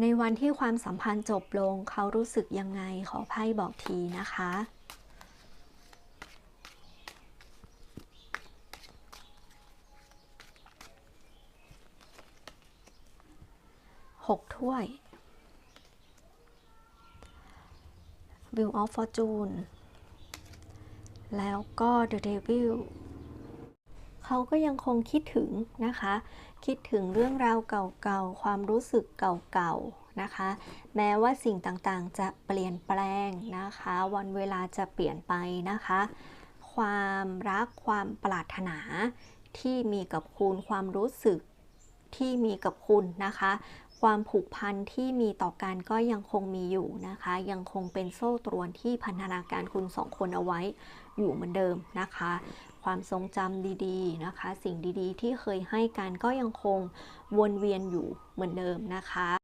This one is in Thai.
ในวันที่ความสัมพันธ์จบลงเขารู้สึกยังไงขอไพ่บอกทีนะคะ หกถ้วย Wheel of Fortune แล้วก็ The Devil เขาก็ยังคงคิดถึงนะคะ คิดถึงเรื่องราวเก่าๆ ความรู้สึกเก่าๆนะคะ แม้ว่าสิ่งต่างๆ จะเปลี่ยนแปลงนะคะ วันเวลาจะเปลี่ยนไปนะคะ ความรักความปรารถนาที่มีกับคุณความรู้สึกที่มีกับคุณนะคะ ความผูกพันที่มีต่อกันก็ยังคงมีอยู่นะคะ ยังคงเป็นโซ่ตรวนที่พันธนาการคุณสองคนเอาไว้อยู่เหมือนเดิมนะคะ ความทรงจำดีๆนะคะ สิ่งดีๆ ที่เคยให้กันก็ยังคงวนเวียนอยู่เหมือนเดิมนะคะ